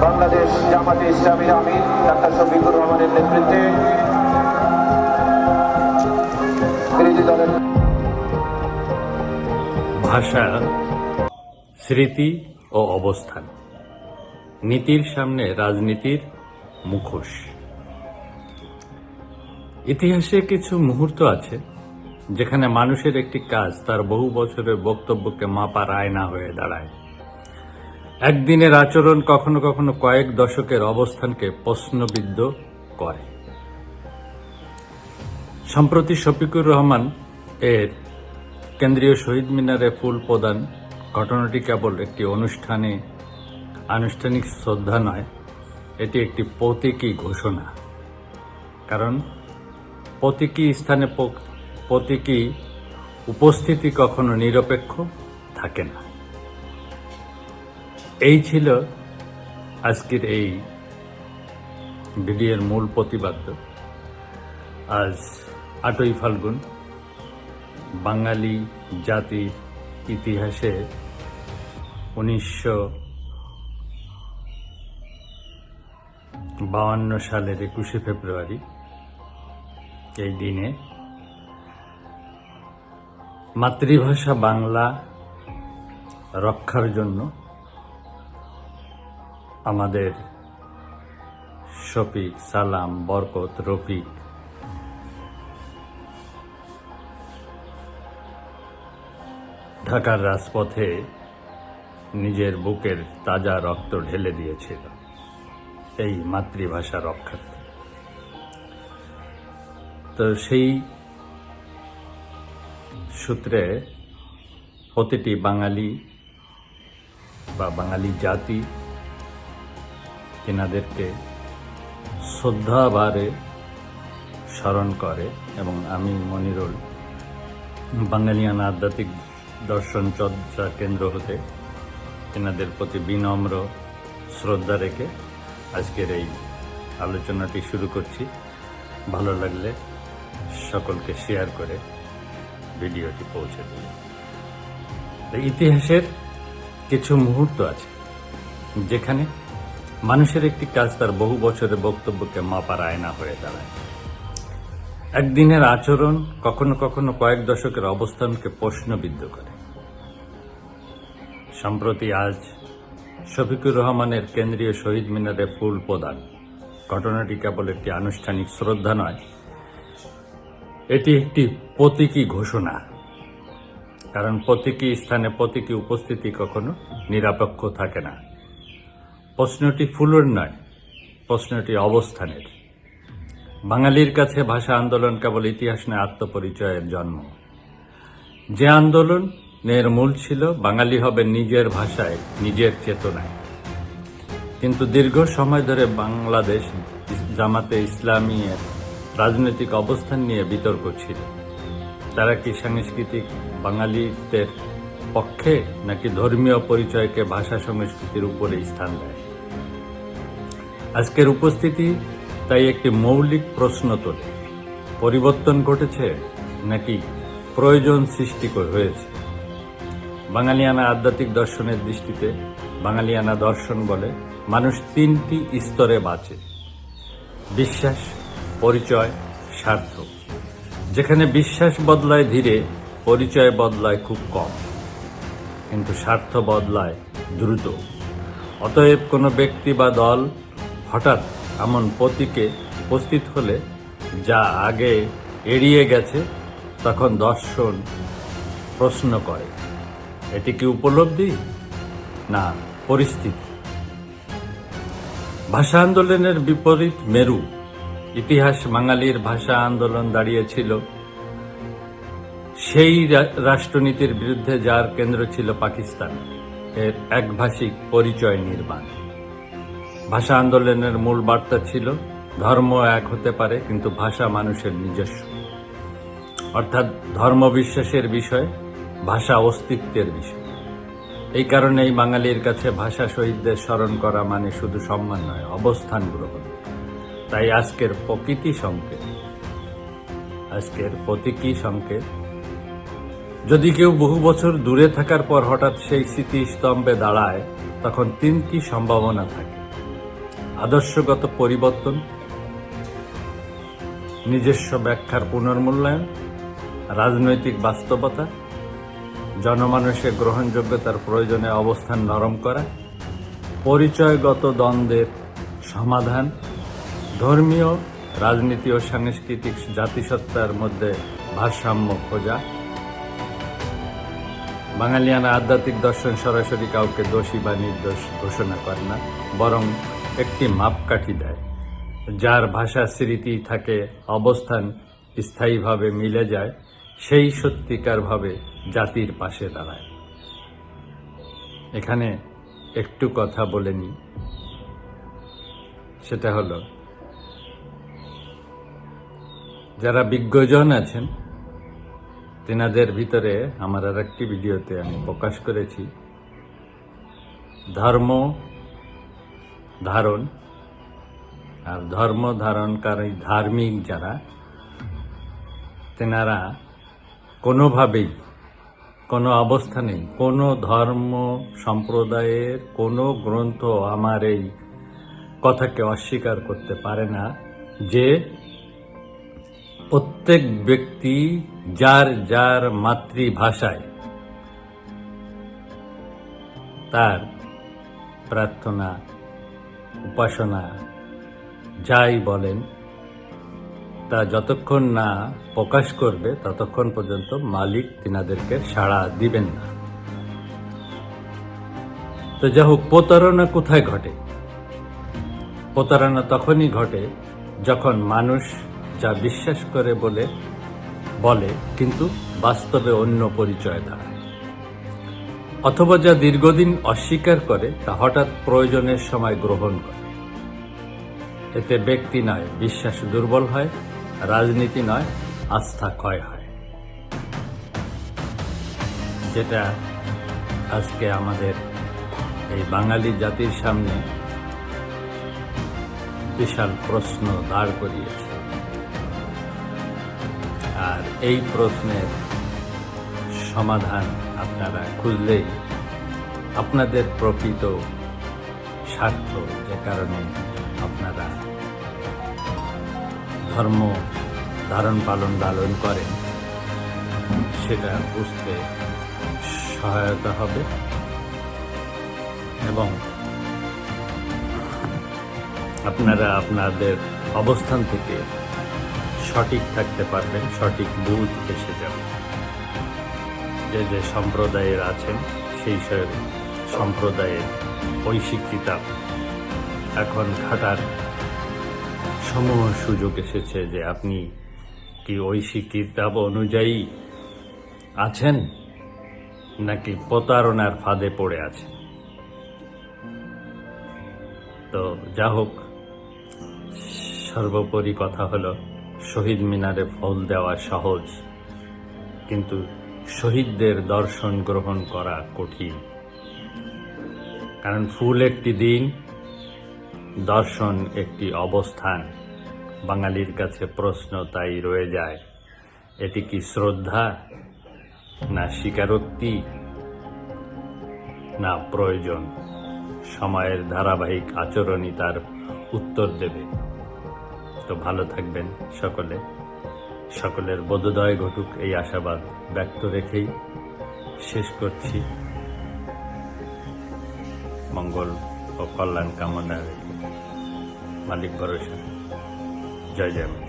বাংলাদেশ জামাতে ইসলামীর আমির ডাক্তার শফিকুর রহমানের নেতৃত্বে ভাষা, স্মৃতি ও অবস্থান। নীতির সামনে রাজনীতির মুখোশ। ইতিহাসে কিছু মুহূর্ত আছে যেখানে মানুষের একটি কাজ তার বহু বছরের বক্তব্যকে মাপার আয়না হয়ে দাঁড়ায়। একদিনের আচরণ কখনো কখনো কয়েক দশকের অবস্থানকে প্রশ্নবিদ্ধ করে। সম্প্রতি শফিকুর রহমান এর কেন্দ্রীয় শহীদ মিনারে ফুল প্রদান, ঘটনাটি কেবল একটি অনুষ্ঠানে আনুষ্ঠানিক শ্রদ্ধা নয়, এটি একটি প্রতীকী ঘোষণা। কারণ প্রতীকী স্থানে প্রতীকী উপস্থিতি কখনো নিরপেক্ষ থাকে না। এই ছিল আজকের এই ভিডিওর মূল প্রতিবাদ্য আজ আটই ফাল্গুন, বাঙালি জাতির ইতিহাসে উনিশশো বাউান্ন সালের একুশে ফেব্রুয়ারি এই দিনে মাতৃভাষা বাংলা রক্ষার জন্য আমাদের শফিক, সালাম, বরকত, রফিক। ঢাকার রাজপথে নিজের বুকের তাজা রক্ত ঢেলে দিয়েছিল এই মাতৃভাষা রক্ষার্থে। তো সেই সূত্রে প্রতিটি বাঙালি বা বাঙালি জাতি তেনাদেরকে শ্রদ্ধাভারে স্মরণ করে এবং আমি মনিরুল বাঙালিয়ান আধ্যাত্মিক দর্শন চর্চা কেন্দ্র হতে তেনাদের প্রতি বিনম্র শ্রদ্ধা রেখে আজকের এই আলোচনাটি শুরু করছি। ভালো লাগলে সকলকে শেয়ার করে ভিডিওটি পৌঁছে দিন। ইতিহাসের কিছু মুহূর্ত আছে যেখানে মানুষের একটি কাজ তার বহু বছরের বক্তব্যকে মাপার আয়না হয়ে দাঁড়ায়। একদিনের আচরণ কখনো কখনো কয়েক দশকের অবস্থানকে প্রশ্নবিদ্ধ করে। সম্প্রতি আজ শফিকুর রহমানের কেন্দ্রীয় শহীদ মিনারে ফুল প্রদান। ঘটনাটি কেবল একটি আনুষ্ঠানিক শ্রদ্ধা নয়, এটি একটি প্রতীকী ঘোষণা। কারণ প্রতীকী স্থানে প্রতীকী উপস্থিতি কখনো নিরপেক্ষ থাকে না। প্রশ্নটি ফুলের নয়, প্রশ্নটি অবস্থানের। বাঙালির কাছে ভাষা আন্দোলন কেবল ইতিহাস নয়, আত্মপরিচয়ের জন্ম। যে আন্দোলনের মূল ছিল, বাঙালি হবে নিজের ভাষায়, নিজের চেতনায়। কিন্তু দীর্ঘ সময় ধরে বাংলাদেশ জামাতে ইসলামী রাজনৈতিক অবস্থান নিয়ে বিতর্ক ছিল। তারা কি সাংস্কৃতিক বাঙালিদের পক্ষে, নাকি ধর্মীয় পরিচয়কে ভাষা সংস্কৃতির উপরে স্থান দেয়? আজকের উপস্থিতি তাই একটি মৌলিক প্রশ্ন তোলে। পরিবর্তন ঘটেছে নাকি প্রয়োজন সৃষ্টি হয়েছে? বাঙালিয়ানা আধ্যাত্মিক দর্শনের দৃষ্টিতে বাঙালিয়ানা দর্শন বলে মানুষ তিনটি স্তরে বাঁচে। বিশ্বাস, পরিচয়, স্বার্থ। যেখানে বিশ্বাস বদলায় ধীরে, পরিচয় বদলায় খুব কম। কিন্তু স্বার্থ বদলায় দ্রুত। অতএব কোনো ব্যক্তি বা দল হঠাৎ এমন প্রতীকে উপস্থিত হলে যা আগে এড়িয়ে গেছে, তখন দর্শন প্রশ্ন করে, এটি কি উপলব্ধি? না, পরিস্থিতি। ভাষা আন্দোলনের বিপরীত মেরু, ইতিহাস বাঙালির ভাষা আন্দোলন দাঁড়িয়েছিল। সেই রাষ্ট্রনীতির বিরুদ্ধে যার কেন্দ্র ছিল পাকিস্তান, এর একভাষিক পরিচয় নির্মাণ। ভাষা আন্দোলনের মূল বার্তা ছিল, ধর্ম এক হতে পারে, কিন্তু ভাষা মানুষের নিজস্ব। অর্থাৎ ধর্ম বিশ্বাসের বিষয়, ভাষা অস্তিত্বের বিষয়। এই কারণেই বাঙালির কাছে ভাষা শহীদদের স্মরণ করা মানে শুধু সম্মান নয়, অবস্থান গ্রহণ। তাই আজকের প্রকৃতি সংকেত, আজকের প্রতীকী সংকেত, যদি কেউ বহু বছর দূরে থাকার পর হঠাৎ সেই স্মৃতিস্তম্ভে দাঁড়ায়, তখন তিনটি সম্ভাবনা থাকে। আদর্শগত পরিবর্তন, নিজস্ব ব্যাখ্যার পুনর্মূল্যায়ন, রাজনৈতিক বাস্তবতা, জনমানুষের গ্রহণযোগ্যতার প্রয়োজনে অবস্থান নরম করা, পরিচয়গত দ্বন্দ্বের সমাধান, ধর্মীয়, রাজনীতি ও সাংস্কৃতিক জাতিসত্তার মধ্যে ভারসাম্য খোঁজা। বাঙালিয়ানা আধ্যাত্মিক দর্শন সরাসরি কাউকে দোষী বা নির্দোষ ঘোষণা করে না, বরং একটি মাপকাঠি দেয়, যার ভাষা স্মৃতি থাকে, অবস্থান স্থায়ীভাবে মিলে যায়, সেই সত্যিকারভাবে জাতির পাশে দাঁড়ায়। এখানে একটু কথা বলে নি সেটা হলো, যারা বিজ্ঞজন আছেন, তেনাদের ভিতরে আমার আর একটি ভিডিওতে আমি প্রকাশ করেছি। ধর্ম ধারণ আর ধর্ম ধারণকারী ধার্মিক যারা, তেনারা কোনোভাবেই, কোনো অবস্থানেই কোনো ধর্ম সম্প্রদায়ের কোনো গ্রন্থ আমার এই কথাকে অস্বীকার করতে পারে না যে প্রত্যেক ব্যক্তি যার যার মাতৃভাষায় তার প্রার্থনা উপাসনা, যাই বলেন, তা যতক্ষণ না প্রকাশ করবে, ততক্ষণ পর্যন্ত মালিক তিনাদেরকে সাড়া দিবেন না। তো যা হোক প্রতারণা কোথায় ঘটে? প্রতারণা তখনই ঘটে যখন মানুষ যা বিশ্বাস করে বলে বলে, কিন্তু বাস্তবে অন্য পরিচয় দাঁড়ায়। অথবা যা দীর্ঘদিন অস্বীকার করে তা হঠাৎ প্রয়োজনের সময় গ্রহণ করে। এতে ব্যক্তি নয়, বিশ্বাস দুর্বল হয়, রাজনীতি নয়, আস্থা ক্ষয় হয়। যেটা আজকে আমাদের এই বাঙালি জাতির সামনে বিশাল প্রশ্ন দাঁড় করিয়েছে। আর এই প্রশ্নের সমাধান আপনারা খুঁজলেই আপনাদের প্রকৃত স্বার্থ যে কারণে আপনারা ধর্ম ধারণ পালন লালন করেন, সেটা বুঝতে সহায়তা হবে এবং আপনারা আপনাদের অবস্থান থেকে সঠিক থাকতে পারবেন, সঠিক বুঝ এসে যাবে। যে যে সম্প্রদায়ের আছেন, সেই সব সম্প্রদায়ের ঐশিক কিতাব এখন ঘাটার সমূহ সুযোগ এসেছে যে আপনি কি ঐশিক কিতাব অনুযায়ী আছেন নাকি প্রতারণার ফাঁদে পড়ে আছেন? তো যা হোক, সর্বোপরি কথা হলো, শহীদ মিনারে ফল দেওয়া সহজ, কিন্তু শহীদদের দর্শন গ্রহণ করা কঠিন। কারণ ফুল একটি দিন, দর্শন একটি অবস্থান। বাঙালির কাছে প্রশ্ন তাই রয়ে যায়, এটি কি শ্রদ্ধা, না স্বীকারোক্তি, না প্রয়োজন? সময়ের ধারাবাহিক আচরণই তার উত্তর দেবে। তো ভালো থাকবেন সকলে। সকলের বোধোদয় ঘটুক এই আশাবাদ ব্যক্ত রেখেই শেষ করছি মঙ্গল ও কল্যাণ কামনার মালিক ভরসা জয় জয়।